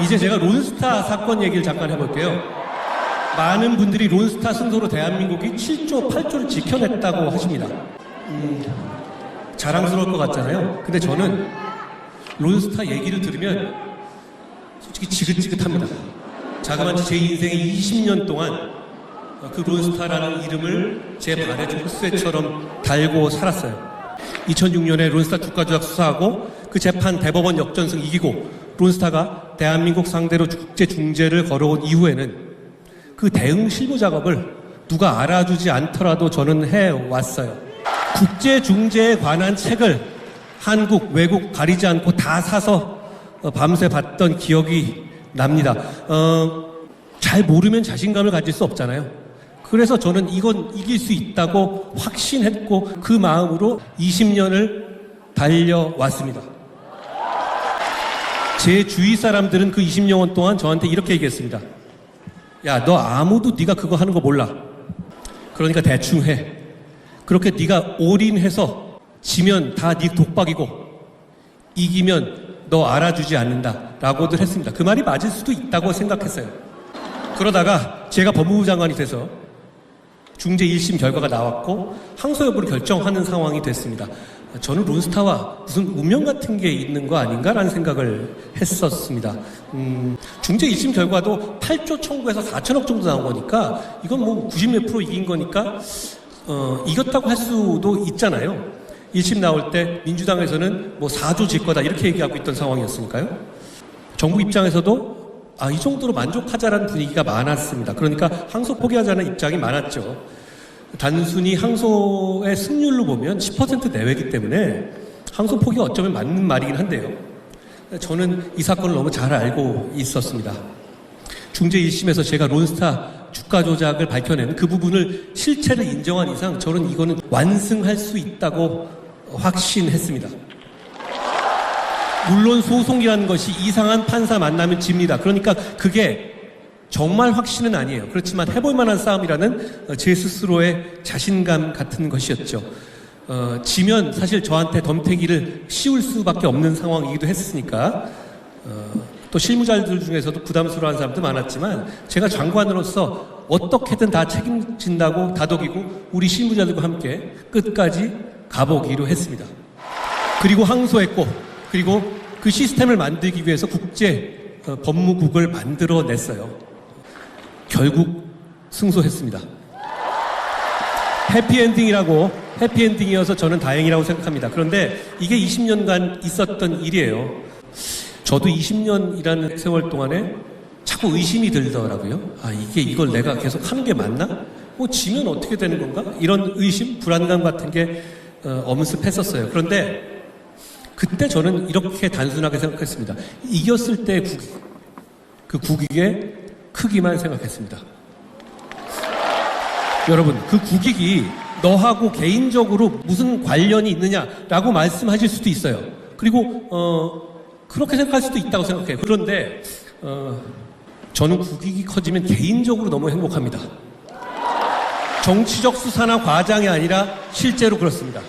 이제 제가 론스타 사건 얘기를 잠깐 해볼게요. 많은 분들이 론스타 승소로 대한민국이 7조, 8조를 지켜냈다고 하십니다. 음, 자랑스러울 것 같잖아요. 근데 저는 론스타 얘기를 들으면 솔직히 지긋지긋합니다. 자그마치 제 인생의 20년 동안 그 론스타라는 이름을 제 발에 족쇄처럼 달고 살았어요. 2006년에 론스타 주가조작 수사하고 그 재판 대법원 역전승 이기고 론스타가 대한민국 상대로 국제 중재를 걸어온 이후에는 그 대응 실무 작업을 누가 알아주지 않더라도 저는 해왔어요. 국제 중재에 관한 책을 한국, 외국 가리지 않고 다 사서 어, 밤새 봤던 기억이 납니다. 어, 잘 모르면 자신감을 가질 수 없잖아요. 그래서 저는 이건 이길 수 있다고 확신했고 그 마음으로 20년을 달려왔습니다. 제 주위 사람들은 그 20년 동안 저한테 이렇게 얘기했습니다. 야, 너 아무도 네가 그거 하는 거 몰라. 그러니까 대충 해. 그렇게 네가 올인해서 지면 다 네 독박이고 이기면 너 알아주지 않는다 라고들 했습니다. 그 말이 맞을 수도 있다고 생각했어요. 그러다가 제가 법무부 장관이 돼서 중재 1심 결과가 나왔고 항소 여부를 결정하는 상황이 됐습니다. 저는 론스타와 무슨 운명 같은 게 있는 거 아닌가라는 생각을 했었습니다. 음, 중재 1심 결과도 8조 청구해서 4천억 정도 나온 거니까 이건 뭐 90몇 프로 이긴 거니까 어, 이겼다고 할 수도 있잖아요. 1심 나올 때 민주당에서는 뭐 4조 질 거다 이렇게 얘기하고 있던 상황이었으니까요. 정부 입장에서도 아, 이 정도로 만족하자라는 분위기가 많았습니다. 그러니까 항소 포기하자는 입장이 많았죠. 단순히 항소의 승률로 보면 10% 내외이기 때문에 항소 포기가 어쩌면 맞는 말이긴 한데요. 저는 이 사건을 너무 잘 알고 있었습니다. 중재 1심에서 제가 론스타 주가 조작을 밝혀낸 그 부분을 실체를 인정한 이상 저는 이거는 완승할 수 있다고 확신했습니다. 물론 소송이라는 것이 이상한 판사 만나면 집니다. 그러니까 그게 정말 확신은 아니에요. 그렇지만 해볼 만한 싸움이라는 제 스스로의 자신감 같은 것이었죠. 어, 지면 사실 저한테 덤태기를 씌울 수밖에 없는 상황이기도 했으니까 어, 또 실무자들 중에서도 부담스러워하는 사람도 많았지만 제가 장관으로서 어떻게든 다 책임진다고 다독이고 우리 실무자들과 함께 끝까지 가보기로 했습니다. 그리고 항소했고 그리고 그 시스템을 만들기 위해서 국제 어, 법무국을 만들어냈어요. 결국 승소했습니다. 해피엔딩이라고 해피엔딩이어서 저는 다행이라고 생각합니다. 그런데 이게 20년간 있었던 일이에요. 저도 20년이라는 세월 동안에 자꾸 의심이 들더라고요. 아, 이게 이걸 내가 계속 하는 게 맞나? 뭐 지면 어떻게 되는 건가? 이런 의심, 불안감 같은 게 어, 엄습했었어요. 그런데 그때 저는 이렇게 단순하게 생각했습니다. 이겼을 때 국익, 그 국익의 크기만 생각했습니다. 여러분, 그 국익이 너하고 개인적으로 무슨 관련이 있느냐라고 말씀하실 수도 있어요. 그리고 어, 그렇게 생각할 수도 있다고 생각해요. 그런데 어, 저는 국익이 커지면 개인적으로 너무 행복합니다. 정치적 수사나 과장이 아니라 실제로 그렇습니다.